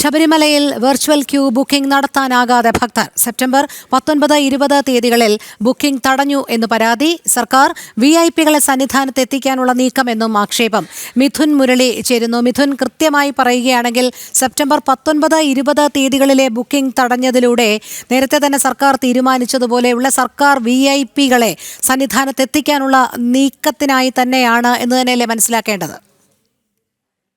ശബരിമലയിൽ virtual queue booking നടത്താനാകാതെ ഭക്തർ. September പത്തൊൻപത് ഇരുപത് തീയതികളിൽ ബുക്കിംഗ് തടഞ്ഞു എന്ന് പരാതി. സർക്കാർ വി ഐ പികളെ സന്നിധാനത്ത് എത്തിക്കാനുള്ള നീക്കമെന്നും ആക്ഷേപം. മിഥുൻ മുരളി ചേരുന്നു. മിഥുൻ കൃത്യമായി പറയുകയാണെങ്കിൽ സെപ്റ്റംബർ പത്തൊൻപത് ഇരുപത് തീയതികളിലെ ബുക്കിംഗ് തടഞ്ഞതിലൂടെ നേരത്തെ തന്നെ സർക്കാർ തീരുമാനിച്ചതുപോലെയുള്ള സർക്കാർ വി ഐ പികളെ സന്നിധാനത്ത് എത്തിക്കാനുള്ള നീക്കത്തിനായി തന്നെയാണ് എന്ന് തന്നെയല്ലേ മനസ്സിലാക്കേണ്ടത്?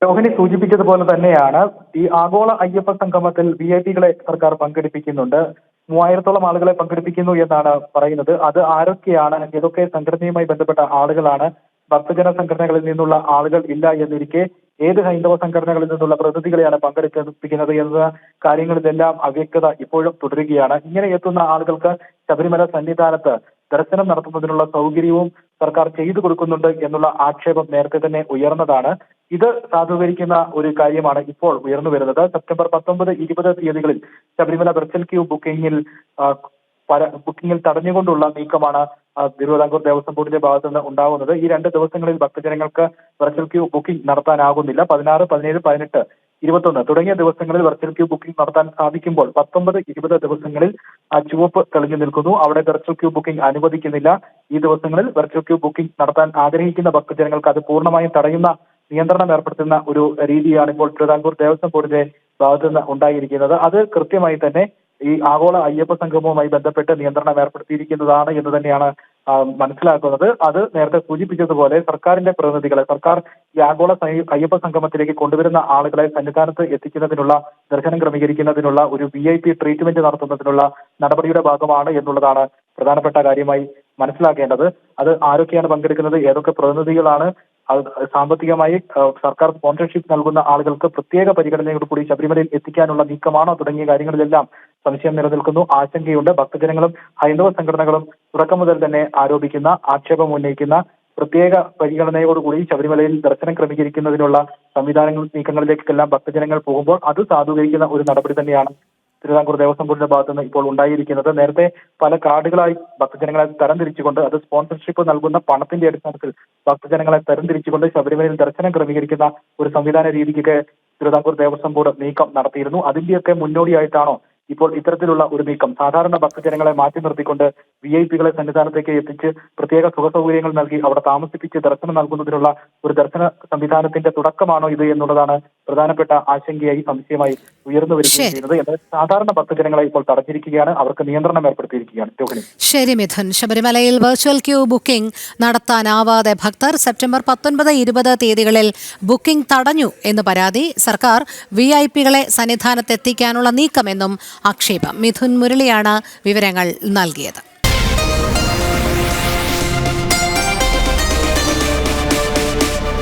രോഹിണി സൂചിപ്പിച്ചതുപോലെ തന്നെയാണ് ഈ ആഗോള അയ്യപ്പ സംഗമത്തിൽ വി ഐ പികളെ സർക്കാർ പങ്കെടുപ്പിക്കുന്നുണ്ട്. മൂവായിരത്തോളം ആളുകളെ പങ്കെടുപ്പിക്കുന്നു എന്നാണ് പറയുന്നത്. അത് ആരൊക്കെയാണ് ഏതൊക്കെ സംഘടനയുമായി ബന്ധപ്പെട്ട ആളുകളാണ് ഭക്തജന സംഘടനകളിൽ നിന്നുള്ള ആളുകൾ ഇല്ല എന്നിരിക്കെ ഏത് ഹൈന്ദവ സംഘടനകളിൽ നിന്നുള്ള പ്രതിനിധികളെയാണ് പങ്കെടുപ്പിക്കുന്നത് എന്ന കാര്യങ്ങളിലെല്ലാം അവ്യക്തത ഇപ്പോഴും തുടരുകയാണ്. ഇങ്ങനെ എത്തുന്ന ആളുകൾക്ക് ശബരിമല സന്നിധാനത്ത് ദർശനം നടത്തുന്നതിനുള്ള സൗകര്യവും സർക്കാർ ചെയ്തു കൊടുക്കുന്നുണ്ട് എന്നുള്ള ആക്ഷേപം നേരത്തെ തന്നെ ഉയർന്നതാണ്. ഇത് സാധൂകരിക്കുന്ന ഒരു കാര്യമാണ് ഇപ്പോൾ ഉയർന്നു വരുന്നത്. സെപ്റ്റംബർ പത്തൊമ്പത് ഇരുപത് തീയതികളിൽ ശബരിമല വെർച്വൽ ക്യൂ ബുക്കിംഗിൽ ബുക്കിംഗിൽ തടഞ്ഞുകൊണ്ടുള്ള നീക്കമാണ് തിരുവിതാംകൂർ ദേവസ്വം ബോർഡിന്റെ ഭാഗത്തു നിന്ന് ഉണ്ടാകുന്നത് ഈ രണ്ട് ദിവസങ്ങളിൽ ഭക്തജനങ്ങൾക്ക് വെർച്വൽ ക്യൂ ബുക്കിംഗ് നടത്താനാകുന്നില്ല. പതിനാറ് പതിനേഴ് പതിനെട്ട് ഇരുപത്തൊന്ന്. തുടങ്ങിയ ദിവസങ്ങളിൽ വെർച്വൽ ക്യൂ ബുക്കിംഗ് നടത്താൻ സാധിക്കുമ്പോൾ പത്തൊമ്പത് ഇരുപത് ദിവസങ്ങളിൽ ആ ചുവപ്പ് തെളിഞ്ഞു നിൽക്കുന്നു. അവിടെ വെർച്വൽ ക്യൂ ബുക്കിംഗ് അനുവദിക്കുന്നില്ല. ഈ ദിവസങ്ങളിൽ വെർച്വൽ ക്യൂ ബുക്കിംഗ് നടത്താൻ ആഗ്രഹിക്കുന്ന ഭക്തജനങ്ങൾക്ക് അത് പൂർണമായും തടയുന്ന നിയന്ത്രണം ഏർപ്പെടുത്തുന്ന ഒരു രീതിയാണ് ഇപ്പോൾ തിരുവിതാംകൂർ ദേവസ്വം ബോർഡിന്റെ ഭാഗത്തു നിന്ന് ഉണ്ടായിരിക്കുന്നത്. അത് കൃത്യമായി തന്നെ ഈ ആഗോള അയ്യപ്പ സംഗമവുമായി ബന്ധപ്പെട്ട് നിയന്ത്രണം ഏർപ്പെടുത്തിയിരിക്കുന്നതാണ് എന്ന് തന്നെയാണ് മനസ്സിലാക്കുന്നത്. അത് നേരത്തെ സൂചിപ്പിച്ചതുപോലെ സർക്കാരിന്റെ പ്രതിനിധികളെ സർക്കാർ ഈ ആഗോള അയ്യപ്പ സംഗമത്തിലേക്ക് കൊണ്ടുവരുന്ന ആളുകളെ സന്നിധാനത്ത് എത്തിക്കുന്നതിനുള്ള ദർശനം ക്രമീകരിക്കുന്നതിനുള്ള ഒരു വി ഐ പി ട്രീറ്റ്മെന്റ് നടത്തുന്നതിനുള്ള നടപടിയുടെ ഭാഗമാണ് എന്നുള്ളതാണ് പ്രധാനപ്പെട്ട കാര്യമായി മനസ്സിലാക്കേണ്ടത്. അത് ആരൊക്കെയാണ് പങ്കെടുക്കുന്നത് ഏതൊക്കെ പ്രതിനിധികളാണ് സാമ്പത്തികമായി സർക്കാർ സ്പോൺസർഷിപ്പ് നൽകുന്ന ആളുകൾക്ക് പ്രത്യേക പരിഗണനയോട് കൂടി ശബരിമലയിൽ എത്തിക്കാനുള്ള നീക്കമാണോ തുടങ്ങിയ കാര്യങ്ങളിലെല്ലാം സംശയം നിലനിൽക്കുന്നു. ആശങ്കയുണ്ട്. ഭക്തജനങ്ങളും ഹൈന്ദവ സംഘടനകളും തുടക്കം മുതൽ തന്നെ ആരോപിക്കുന്ന ആക്ഷേപം ഉന്നയിക്കുന്ന പ്രത്യേക പരിഗണനയോടുകൂടി ശബരിമലയിൽ ദർശനം ക്രമീകരിക്കുന്നതിനുള്ള സംവിധാനങ്ങൾ നീക്കങ്ങളിലേക്കെല്ലാം ഭക്തജനങ്ങൾ പോകുമ്പോൾ അത് സാധൂകരിക്കുന്ന ഒരു നടപടി തന്നെയാണ് തിരുവിതാംകൂർ ദേവസ്വം ബോർഡിന്റെ ഭാഗത്തുനിന്ന് ഇപ്പോൾ ഉണ്ടായിരിക്കുന്നത്. നേരത്തെ പല കാർഡുകളായി ഭക്തജനങ്ങളെ തരംതിരിച്ചുകൊണ്ട് അത് സ്പോൺസർഷിപ്പ് നൽകുന്ന പണത്തിന്റെ അടിസ്ഥാനത്തിൽ ഭക്തജനങ്ങളെ തരംതിരിച്ചുകൊണ്ട് ശബരിമലയിൽ ദർശനം ക്രമീകരിക്കുന്ന ഒരു സംവിധാന രീതിക്കൊക്കെ തിരുവിതാംകൂർ ദേവസ്വം ബോർഡ് നീക്കം നടത്തിയിരുന്നു. അതിന്റെയൊക്കെ മുന്നോടിയായിട്ടാണോ ഇപ്പോൾ ഇത്തരത്തിലുള്ള ഒരു നീക്കം? സാധാരണ ഭക്തജനങ്ങളെ മാറ്റി നിർത്തിക്കൊണ്ട് വി ഐ പികളെ സന്നിധാനത്തേക്ക് എത്തിച്ച് പ്രത്യേക സുഖ സൗകര്യങ്ങൾ നൽകി അവിടെ താമസിപ്പിച്ച് ദർശനം നൽകുന്നതിനുള്ള ഒരു ദർശന സംവിധാനത്തിന്റെ തുടക്കമാണോ ഇത് എന്നുള്ളതാണ് പ്രധാനപ്പെട്ട ആശങ്കയായി സംശയമായി ഉയർന്നു വരികയും ചെയ്യുന്നത്. എന്നാൽ സാധാരണ ഭക്തജനങ്ങളെ ഇപ്പോൾ തടഞ്ഞിരിക്കുകയാണ്. അവർക്ക് നിയന്ത്രണം ഏർപ്പെടുത്തിയിരിക്കുകയാണ്. രോഹിണി. ശരി മിഥുൻ. ശബരിമലയിൽ വെർച്വൽ ക്യൂ ബുക്കിംഗ് നടത്താനാവാതെ ഭക്തർ സെപ്റ്റംബർ പത്തൊൻപത് ഇരുപത് തീയതികളിൽ ബുക്കിംഗ് തടഞ്ഞു എന്ന് പരാതി സർക്കാർ വി ഐ പികളെ സന്നിധാനത്തെത്തിക്കാനുള്ള നീക്കമെന്നും ആക്ഷേപം. മിഥുൻ മുരളിയാണ് വിവരങ്ങൾ നൽകിയത്.